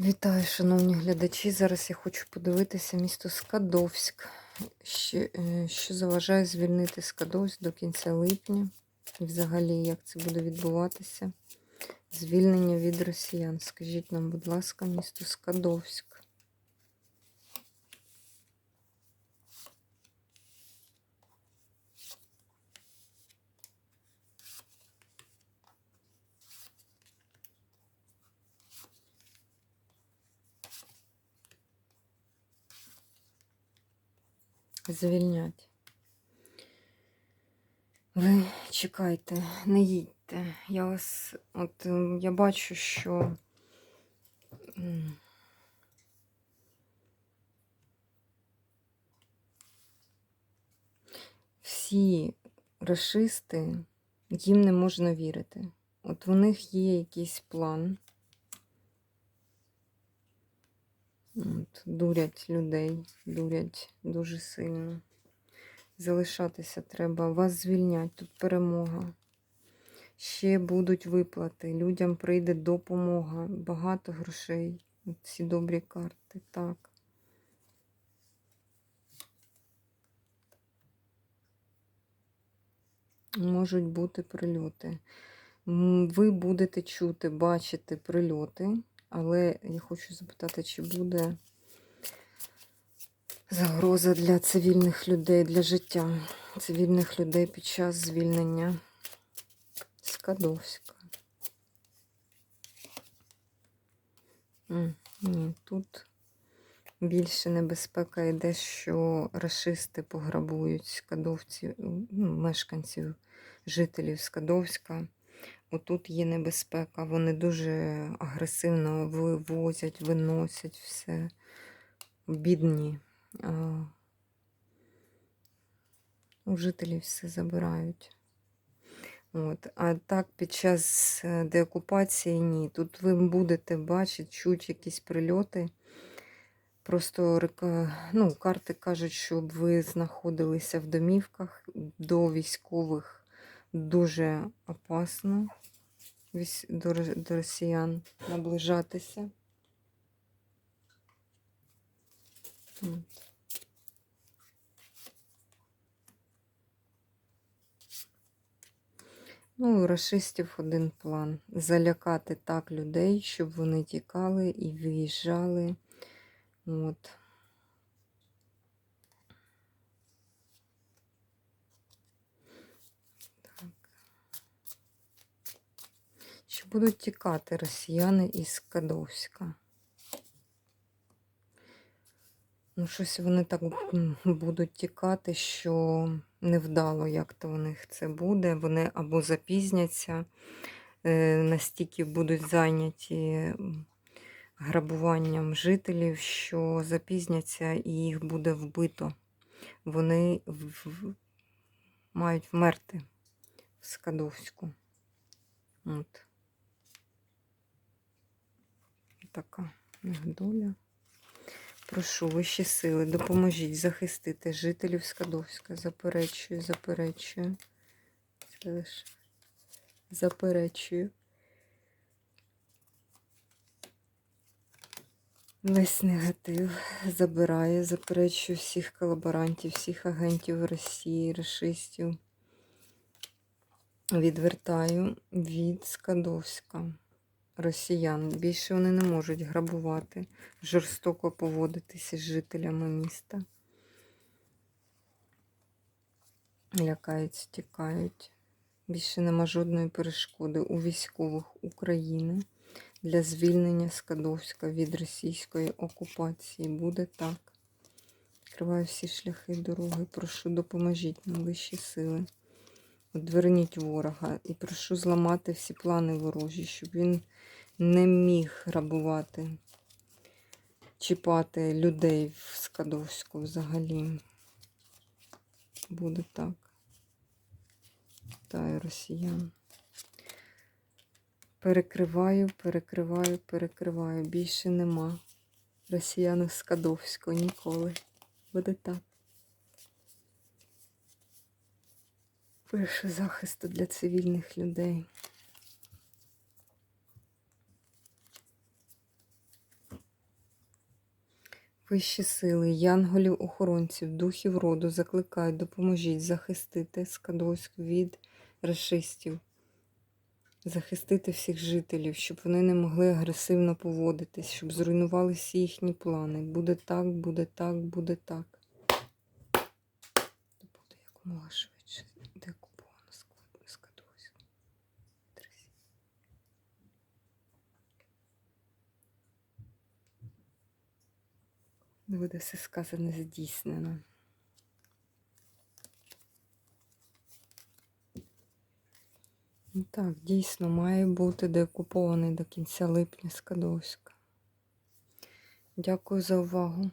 Вітаю, шановні глядачі. Зараз я хочу подивитися місто Скадовськ, що, е, що заважає звільнити Скадовськ до кінця липня. І взагалі, як це буде відбуватися. Звільнення від росіян. Скажіть нам, будь ласка, місто Скадовськ. Звільнять. Ви чекайте, не їдьте. Я вас, от ем, я бачу, що всі расисти, їм не можна вірити. От у них є якийсь план. От, дурять людей, дурять дуже сильно. Залишатися треба. Вас звільнять, тут перемога. Ще будуть виплати. Людям прийде допомога. Багато грошей. От ці добрі карти. Так. Можуть бути прильоти. Ви будете чути, бачити прильоти, але я хочу запитати, чи буде загроза для цивільних людей, для життя цивільних людей під час звільнення Скадовська. Ні, тут більше небезпека йде, що расисти пограбують скадовців, ну, мешканців, жителів Скадовська. Отут є небезпека. Вони дуже агресивно вивозять, виносять все. Бідні. У жителів все забирають. От. А так під час е, деокупації ні. Тут ви будете бачити, чуть якісь прильоти. Просто ну, карти кажуть, щоб ви знаходилися в домівках до військових дуже опасно до росіян наближатися. Ну, у расистів один план залякати так людей, щоб вони тікали і виїжджали. От. Будуть тікати росіяни із Кадовська? Ну, щось вони так будуть тікати, що невдало, як то у них це буде. Вони або запізняться, е, настільки будуть зайняті грабуванням жителів, що запізняться і їх буде вбито. Вони мають вмерти в Скадовську. От. Така доля. Прошу вищі сили, допоможіть захистити жителів Скадовська. Заперечую, заперечую. Це лише заперечую. Весь негатив забирає, заперечую всіх колаборантів, всіх агентів Росії, расистів. Відвертаю від Скадовська росіян. Більше вони не можуть грабувати, жорстоко поводитися з жителями міста. Лякаються, тікають. Більше нема жодної перешкоди у військових України для звільнення Скадовська від російської окупації. Буде так. Відкриваю всі шляхи дороги. Прошу, допоможіть нам вищі сили. Одверніть ворога і прошу зламати всі плани ворожі, щоб він не міг грабувати, чіпати людей в Скадовську взагалі. Буде так. Та росіян. Перекриваю, перекриваю, перекриваю. Більше нема. Росіян з Скадовського ніколи. Буде так. Більше захисту для цивільних людей. Вищі сили, янголів, охоронців, духів роду закликають, допоможіть захистити Скадовськ від расистів, захистити всіх жителів, щоб вони не могли агресивно поводитись, щоб зруйнували всі їхні плани. Буде так, буде так, буде так. Буде якомога швидше. Буде все сказане здійснено. Ну Так, дійсно, має бути деокупований до кінця липня Скадовська. Дякую за увагу.